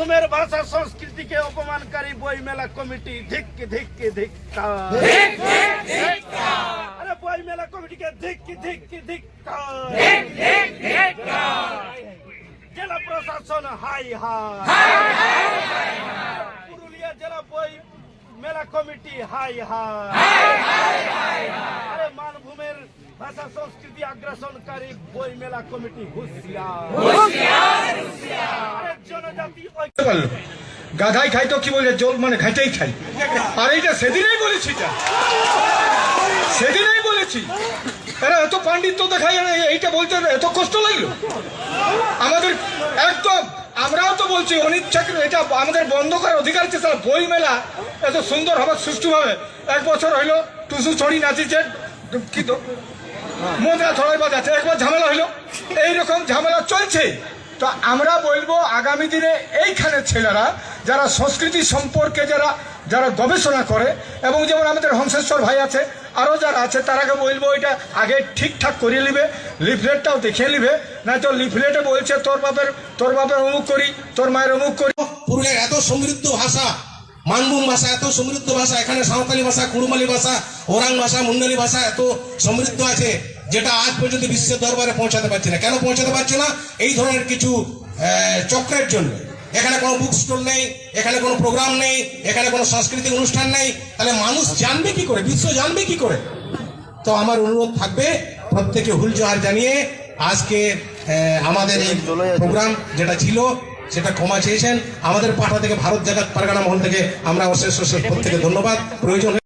মানভূমের ভাষা সংস্কৃতিকে অপমানকারী বই মেলা কমিটি ধিক ধিক ধিক আরে বই মেলা কমিটিকে ধিক ধিক ধিক জেলা প্রশাসন হাই হাই পুরুলিয়া জেলা বই মেলা কমিটি হাই হাই আরে মানভূমের ভাষা সংস্কৃতি আগ্রাসনকারী বই মেলা কমিটি হুঁশিয়ার গাধাই খাই তো কি বলে জল মানে খাইতেই খাই। আর এইটা সেদিনেই বলেছি সেদিনেই বলেছি। এরা এত পাণ্ডিত্য দেখাই এইটা বলতে এত কষ্ট লাগল। আমাদের একদম, আমরাও তো বলছি, অনিচ্ছাকে এটা আমাদের বন্ধ করার অধিকার আছে স্যার বই মেলা এত সুন্দর হবে, সুষ্ঠুভাবে। এক বছর হইল, টুসু ছড়ি নাচিছে কি তো? মোদরা ছড়াই বাজাচ্ছে একবার ঝামেলা হইল। এইরকম ঝামেলা চলছে। তো আমরা বলব আগামী দিনে এইখানের ছেলেরা, যারা সংস্কৃতি সম্পর্কে যারা যারা গবেষণা করে, এবং যেমন আমাদের হংসেশ্বর ভাই আছে আরও যারা আছে, তারাকে বলব এটা আগে ঠিকঠাক করিয়ে নিবে, লিফলেটটাও দেখিয়ে নিবে না তো লিফলেটে বলছে, তোর বাপের তোর বাপের অমুক করি, তোর মায়ের অমুক করি। পুরুলিয়ার এত সমৃদ্ধ ভাষা, মানভূম ভাষা, এত সমৃদ্ধ ভাষা, এখানে সাঁওতালি ভাষা, কুড়ুমালি ভাষা, ওরাং ভাষা, মুন্ডালি ভাষা এত সমৃদ্ধ আছে। যেটা আজ পর্যন্ত বিশ্বের দরবারে পৌঁছাতে পারছি না। কেন পৌঁছাতে পারছি না? এই ধরনের কিছু চক্রের জন্য। এখানে কোনো বুক স্টল নেই, এখানে কোনো প্রোগ্রাম নেই, এখানে কোনো সাংস্কৃতিক অনুষ্ঠান নেই। তাহলে মানুষ জানবে কি করে? বিশ্ব জানবে কি করে? তো আমার অনুরোধ থাকবে প্রত্যেকে হুল জোহার জানিয়ে আজকে আমাদের এই প্রোগ্রাম যেটা ছিল, সেটা ক্ষমা চেয়েছেন। আমাদের পাঠা থেকে ভারত জাগাত পারগানা মহল থেকে আমরা অশেষ অশেষ প্রত্যেকে ধন্যবাদ। প্রয়োজন